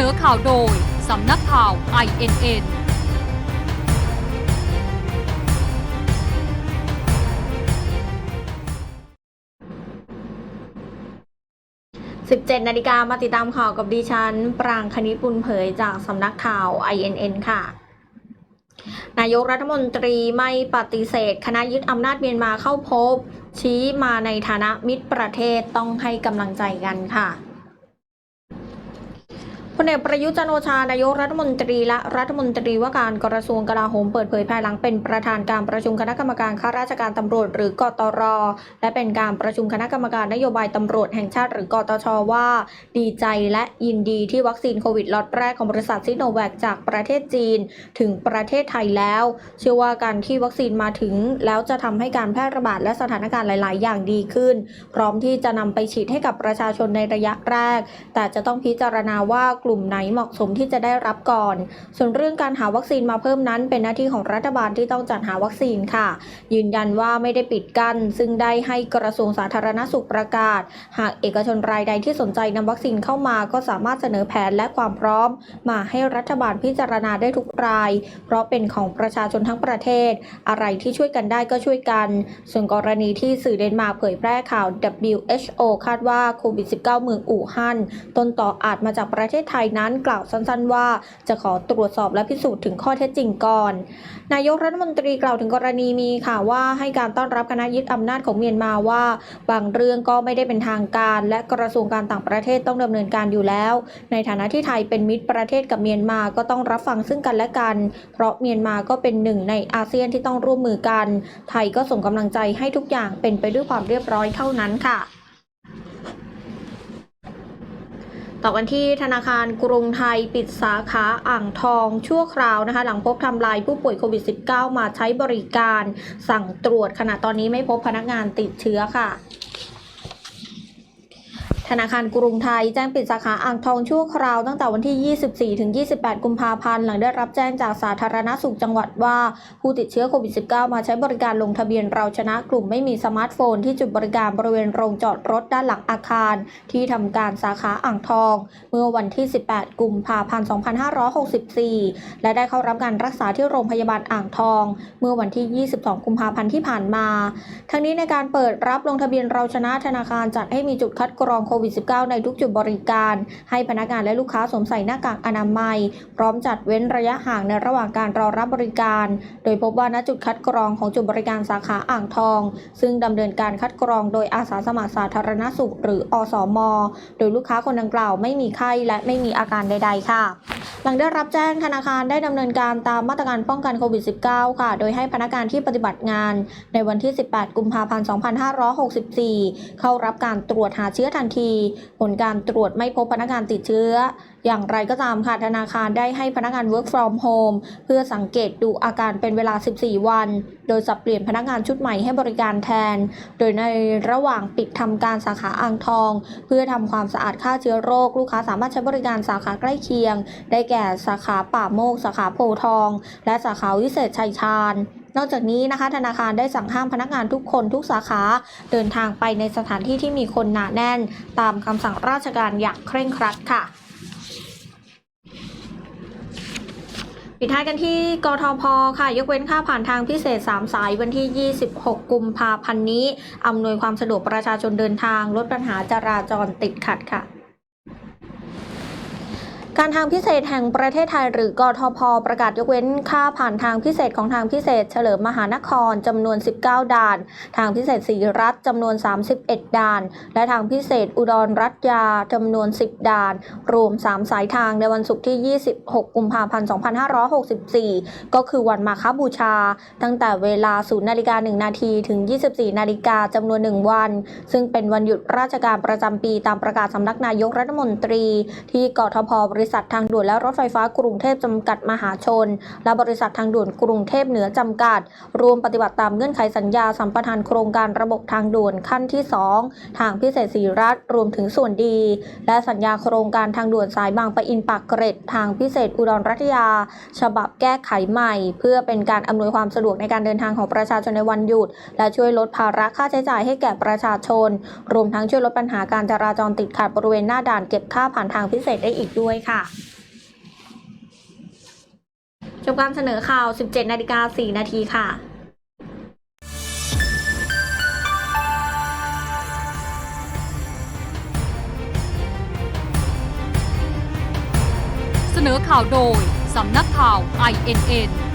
นอข่าวโดย สำนักข่าว INN 17 นาฬิกามาติดตามข่าวกับดิฉัน ปรางคณิตบุญเผยจากสำนักข่าว INN ค่ะ นายกรัฐมนตรีไม่ปฏิเสธ คณะยึดอำนาจเมียนมาเข้าพบ ชี้มาในฐานะมิตรประเทศต้องให้กำลังใจกันค่ะ พลเอกประยุทธ์จันโอชานายกรัฐมนตรีและรัฐมนตรีว่าการกระทรวงกลาโหมเปิดเผยภายหลังเป็นประธานการประชุมคณะกรรมการข้าราชการตำรวจหรือกตร และเป็นการประชุมคณะกรรมการนโยบายตำรวจแห่งชาติหรือกตชว่า ดีใจและยินดีที่วัคซีนโควิดล็อตแรกของบริษัทซิโนแวคจากประเทศจีน ถึงประเทศไทยแล้ว เชื่อว่าการที่วัคซีนมาถึง แล้วจะทำให้การแพร่ระบาดและสถานการณ์หลาย ๆ อย่างดีขึ้น พร้อมที่จะนำไปฉีดให้กับประชาชนในระยะแรก แต่จะต้องพิจารณาว่ากลุ่มไหนเหมาะสมที่จะได้รับก่อน ส่วนเรื่องการหาวัคซีนมาเพิ่มนั้น เป็นหน้าที่ของรัฐบาลที่ต้องจัดหาวัคซีนค่ะ ยืนยันว่าไม่ได้ปิดกั้นซึ่งได้ให้กระทรวงสาธารณสุขประกาศ หากเอกชนรายใดที่สนใจนำวัคซีนเข้ามาก็สามารถเสนอแผนและความพร้อม มาให้รัฐบาลพิจารณาได้ทุกราย เพราะเป็นของประชาชนทั้งประเทศ อะไรที่ช่วยกันได้ก็ช่วยกัน ส่วนกรณีที่สื่อเดนมาร์กเผยแพร่ข่าว WHO คาดว่าโควิด -19 เมืองอู่ฮั่นต้นต่ออาจมาจากประเทศไทยนั้นกล่าวสั้นๆ ว่าจะขอตรวจสอบและพิสูจน์ถึงข้อเท็จจริงก่อน นายกรัฐมนตรีกล่าวถึงกรณีมีข่าวว่าให้การต้อนรับคณะยึดอำนาจของเมียนมาว่า บางเรื่องก็ไม่ได้เป็นทางการ และกระทรวงการต่างประเทศต้องดำเนินการอยู่แล้ว ในฐานะที่ไทยเป็นมิตรประเทศกับเมียนมาก็ต้องรับฟังซึ่งกันและกัน เพราะเมียนมาก็เป็นหนึ่งในอาเซียนที่ต้องร่วมมือกัน ไทยก็ส่งกำลังใจให้ทุกอย่างเป็นไปด้วยความเรียบร้อยเท่านั้นค่ะ ต่อกันที่ธนาคารกรุงไทยปิดสาขาอ่างทองชั่วคราวนะคะ หลังพบทำลายผู้ป่วยโควิด -19 มาใช้บริการ สั่งตรวจขณะตอนนี้ไม่พบพนักงานติดเชื้อค่ะ ธนาคารกรุงไทยแจ้งปิดสาขาอ่างทองชั่วคราวตั้งแต่วันที่ 24 ถึง 28 กุมภาพันธ์ หลังได้รับแจ้งจากสาธารณสุขจังหวัดว่า ผู้ติดเชื้อโควิด -19 มาใช้บริการลงทะเบียนเราชนะกลุ่มไม่มีสมาร์ทโฟนที่จุดบริการบริเวณโรงจอดรถด้านหลังอาคาร ที่ทำการสาขาอ่างทอง เมื่อวันที่ 18 กุมภาพันธ์ 2564 และได้เข้ารับการรักษาที่โรงพยาบาลอ่างทอง เมื่อวันที่ 22 กุมภาพันธ์ที่ผ่านมา ทั้งนี้ในการเปิดรับลงทะเบียนเราชนะธนาคารจัดให้มีจุดคัดกรองโควิด -19 ในทุกจุดบริการ ให้พนักงานและลูกค้าสวมใส่หน้ากากอนามัย พร้อมจัดเว้นระยะห่างในระหว่างการรอรับบริการ โดยพบว่าณจุดคัดกรองของจุดบริการสาขาอ่างทอง ซึ่งดำเนินการคัดกรองโดยอาสาสมัครสาธารณสุข หรืออสม โดยลูกค้าคนดังกล่าวไม่มีไข้และไม่มีอาการใด ๆ ค่ะ หลังได้รับแจ้งธนาคารได้ดำเนินการตามมาตรการป้องกันโควิด -19 ค่ะ โดยให้พนักงานที่ปฏิบัติงานในวันที่ 18 กุมภาพันธ์ 2564 เข้ารับการตรวจหาเชื้อทันที ผลการตรวจไม่พบพนักงานติดเชื้อ อย่างไรก็ตามค่ะ ธนาคารได้ให้พนักงาน work from home เพื่อสังเกตดูอาการเป็นเวลา 14 วัน โดยสับเปลี่ยนพนักงานชุดใหม่ให้บริการแทน โดยในระหว่างปิดทำการสาขาอ่างทอง เพื่อทำความสะอาดฆ่าเชื้อโรค ลูกค้าสามารถใช้บริการสาขาใกล้เคียง ได้แก่สาขาป่าโมก สาขาโพทอง และสาขาวิเศษชัยชาญนอกจากนี้นะคะธนาคารได้สั่งห้ามพนักงานทุกคนทุกสาขาเดินทางไปในสถานที่ที่มีคนหนาแน่น ตามคำสั่งราชการอย่างเคร่งครัดค่ะปิดท้ายกันที่กทพค่ะ ยกเว้นค่าผ่านทางพิเศษ 3 สายวันที่ 26 กุมภาพันธ์นี้ อำนวยความสะดวกประชาชนเดินทาง ลดปัญหาจราจรติดขัดค่ะ การทางพิเศษแห่งประเทศไทยหรือกทพประกาศยกเว้นค่าผ่านทางพิเศษของทางพิเศษ เฉลิมมหานครจำนวน 19 ด่าน ทางพิเศษสีรัฐจำนวน 31 ด่าน และทางพิเศษอุดรรัตยาจำนวน 10 ด่าน รวม 3 สายทางในวันศุกร์ที่ 26 กุมภาพันธ์ 2564 ก็คือวันมาฆบูชา ตั้งแต่เวลา 0 นาฬิกา 1 นาทีถึง 24 นาฬิกาจำนวน 1 วัน ซึ่งเป็นวันหยุดราชการประจำปีตามประกาศสำนักนายกรัฐมนตรีที่กทพบริษัททางด่วนและรถไฟฟ้ากรุงเทพจำกัดมหาชน และบริษัททางด่วนกรุงเทพเหนือจำกัด รวมปฏิบัติตามเงื่อนไขสัญญาสัมปทานโครงการระบบทางด่วนขั้นที่ 2 ทางพิเศษสีรัฐรวมถึงส่วนดี และสัญญาโครงการทางด่วนสายบางปะอินปากเกร็ดทางพิเศษอุดรรัตยา ฉบับแก้ไขใหม่ เพื่อเป็นการอำนวยความสะดวกในการเดินทางของประชาชนในวันหยุด และช่วยลดภาระค่าใช้จ่ายให้แก่ประชาชน รวมทั้งช่วยลดปัญหาการจราจรติดขัดบริเวณหน้าด่านเก็บค่าผ่านทางพิเศษได้อีกด้วยค่ะค่ะ จบการเสนอข่าว 17นาฬิกา4นาทีค่ะเสนอข่าวโดย สำนักข่าว INN